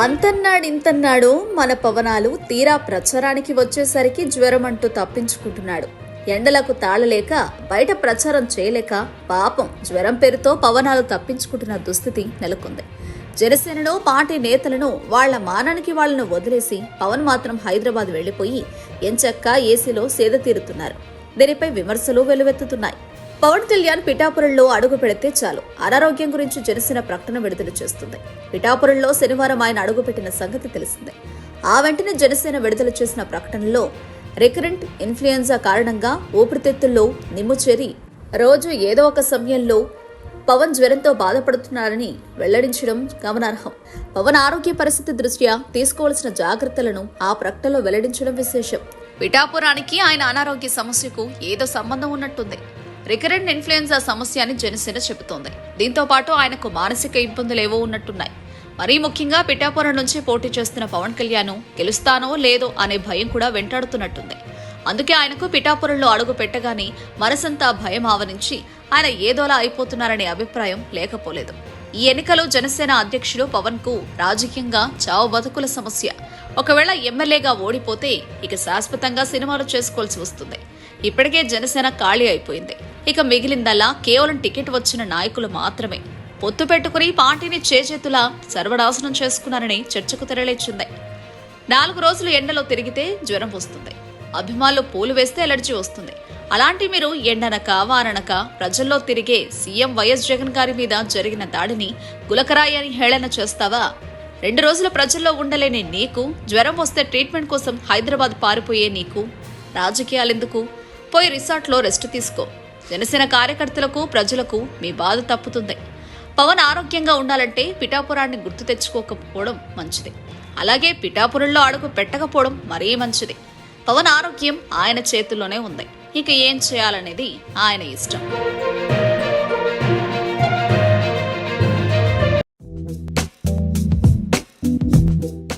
అంతన్నాడు ఇంతన్నాడు మన పవనాలు తీరా ప్రచారానికి వచ్చేసరికి జ్వరం అంటూ తప్పించుకుంటున్నాడు. ఎండలకు తాళలేక బయట ప్రచారం చేయలేక పాపం జ్వరం పేరుతో పవనాలు తప్పించుకుంటున్న దుస్థితి నెలకొంది. జనసేనలో పార్టీ నేతలను వాళ్ళ మానానికి వాళ్ళను వదిలేసి పవన్ మాత్రం హైదరాబాద్ వెళ్ళిపోయి ఎంచక్క ఏసీలో సేద తీరుతున్నారు. దీనిపై విమర్శలు వెలువెత్తుతున్నాయి. పవన్ కళ్యాణ్ పిఠాపురంలో అడుగు పెడితే చాలు. అనారోగ్యం గురించి జనసేన ప్రకటన విడుదల చేస్తుంది. పిఠాపురంలో శనివారం ఆయన అడుగుపెట్టిన సంగతి తెలిసిందే. ఆ వెంటనే జనసేన విడుదల చేసిన ప్రకటనలో రికరెంట్ ఇన్ఫ్లుయెన్జా కారణంగా ఊపిరితిత్తుల్లో నిమ్ము చేరి రోజు ఏదో ఒక సమయంలో పవన్ జ్వరంతో బాధపడుతున్నారని వెల్లడించడం గమనార్హం. పవన్ ఆరోగ్య పరిస్థితి దృష్ట్యా తీసుకోవాల్సిన జాగ్రత్తలను ఆ ప్రకటనలో వెల్లడించడం విశేషం. పిఠాపురానికి ఆయన అనారోగ్య సమస్యకు ఏదో సంబంధం ఉన్నట్టుంది. రికరెంట్ ఇన్ఫ్లుయెన్జా సమస్య అని జనసేన చెబుతోంది. దీంతో పాటు ఆయనకు మానసిక ఇబ్బందులేవో ఉన్నట్టున్నాయి. మరీ ముఖ్యంగా పిఠాపురం నుంచి పోటీ చేస్తున్న పవన్ కళ్యాణ్ గెలుస్తానో లేదో అనే భయం కూడా వెంటాడుతున్నట్టుంది. అందుకే ఆయనకు పిఠాపురంలో అడుగు పెట్టగానే మనసంతా భయం ఆవరించి ఆయన ఏదోలా అయిపోతున్నారనే అభిప్రాయం లేకపోలేదు. ఈ ఎన్నికలో జనసేన అధ్యక్షుడు పవన్కు రాజకీయంగా చావు బతుకుల సమస్య. ఒకవేళ ఎమ్మెల్యేగా ఓడిపోతే ఇక శాశ్వతంగా సినిమాలు చేసుకోవాల్సి వస్తుంది. ఇప్పటికే జనసేన ఖాళీ అయిపోయింది. ఇక మిగిలిందల్లా కేవలం టికెట్ వచ్చిన నాయకులు మాత్రమే. పొత్తు పెట్టుకుని పార్టీని చేజేతులా సర్వనాశనం చేసుకున్నారని చర్చకు తెరలేచింది. నాలుగు రోజులు ఎండలో తిరిగితే జ్వరం వస్తుంది. అభిమానులు పూలు వేస్తే ఎలర్జీ వస్తుంది. అలాంటి మీరు ఎండనక వాననక ప్రజల్లో తిరిగే సీఎం వైఎస్ జగన్ గారి మీద జరిగిన దాడిని గులకరాయి అని హేళన చేస్తావా? రెండు రోజులు ప్రజల్లో ఉండలేని నీకు జ్వరం వస్తే ట్రీట్మెంట్ కోసం హైదరాబాద్ పారిపోయే నీకు రాజకీయాలెందుకు? పోయి రిసార్ట్లో రెస్ట్ తీసుకో. జనసేన కార్యకర్తలకు ప్రజలకు మీ బాధ తప్పుతుంది. పవన్ ఆరోగ్యంగా ఉండాలంటే పిఠాపురాన్ని గుర్తు తెచ్చుకోకపోవడం మంచిది. అలాగే పిఠాపురంలో అడుగు పెట్టకపోవడం మరీ మంచిది. పవన్ ఆరోగ్యం ఆయన చేతుల్లోనే ఉంది. ఇక ఏం చేయాలనేది ఆయన ఇష్టం.